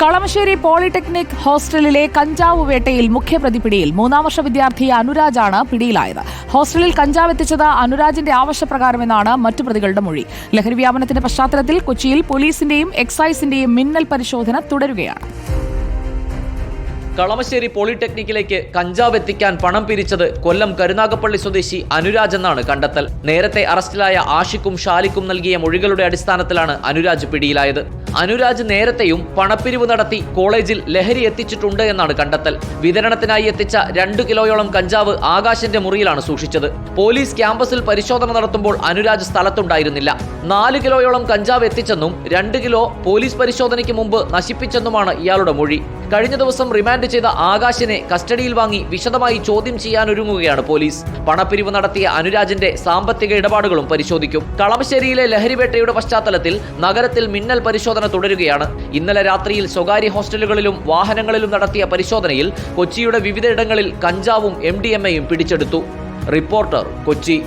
Kalamassery polytechnic ഹോസ്റ്റലിലെ കഞ്ചാവ് വേട്ടയിൽ മുഖ്യപ്രതി പിടിയിൽ മൂന്നാം വർഷ വിദ്യാർത്ഥി അനുരാജാണ് പിടിയിലായത്. ഹോസ്റ്റലിൽ കഞ്ചാവ് എത്തിച്ചത് അനുരാജിന്റെ ആവശ്യപ്രകാരമെന്നാണ് മറ്റു പ്രതികളുടെ മൊഴി. ലഹരി വ്യാപനത്തിന്റെ പശ്ചാത്തലത്തിൽ കൊച്ചിയിൽ പോലീസിന്റെയും എക്സൈസിന്റെയും മിന്നൽ പരിശോധന തുടരുകയാണ്. കളമശ്ശേരി പോളിടെക്നിക്കിലേക്ക് കഞ്ചാവ് എത്തിക്കാൻ പണം പിരിച്ചത് കൊല്ലം കരുനാഗപ്പള്ളി സ്വദേശി അനുരാജ് എന്നാണ് കണ്ടെത്തൽ. നേരത്തെ അറസ്റ്റിലായ ആഷിക്കും ഷാലിക്കും നൽകിയ മൊഴികളുടെ അടിസ്ഥാനത്തിലാണ് അനുരാജ് പിടിയിലായത്. അനുരാജ് നേരത്തെയും പണപ്പിരിവ് നടത്തി കോളേജിൽ ലഹരി എത്തിച്ചിട്ടുണ്ട് എന്നാണ് കണ്ടെത്തൽ. വിതരണത്തിനായി എത്തിച്ച രണ്ടു കിലോയോളം കഞ്ചാവ് ആകാശിന്റെ മുറിയിലാണ് സൂക്ഷിച്ചത്. പോലീസ് ക്യാമ്പസിൽ പരിശോധന നടത്തുമ്പോൾ അനുരാജ് സ്ഥലത്തുണ്ടായിരുന്നില്ല. നാല് കിലോയോളം കഞ്ചാവ് എത്തിച്ചെന്നും രണ്ട് കിലോ പോലീസ് പരിശോധനയ്ക്ക് മുമ്പ് നശിപ്പിച്ചെന്നുമാണ് ഇയാളുടെ മൊഴി. കഴിഞ്ഞ ദിവസം റിമാൻഡ് ചെയ്ത ആകാശിനെ കസ്റ്റഡിയിൽ വാങ്ങി വിശദമായി ചോദ്യം ചെയ്യാനൊരുങ്ങുകയാണ് പോലീസ്. പണപ്പിരിവ് നടത്തിയ അനുരാജിന്റെ സാമ്പത്തിക ഇടപാടുകളും പരിശോധിക്കും. കളമശ്ശേരിയിലെ ലഹരിവേട്ടയുടെ പശ്ചാത്തലത്തിൽ നഗരത്തിൽ മിന്നൽ പരിശോധന തുടരുകയാണ്. ഇന്നലെ രാത്രിയിൽ സ്വകാര്യ ഹോസ്റ്റലുകളിലും വാഹനങ്ങളിലും നടത്തിയ പരിശോധനയിൽ കൊച്ചിയുടെ വിവിധയിടങ്ങളിൽ കഞ്ചാവും എം പിടിച്ചെടുത്തു. റിപ്പോർട്ടർ കൊച്ചി.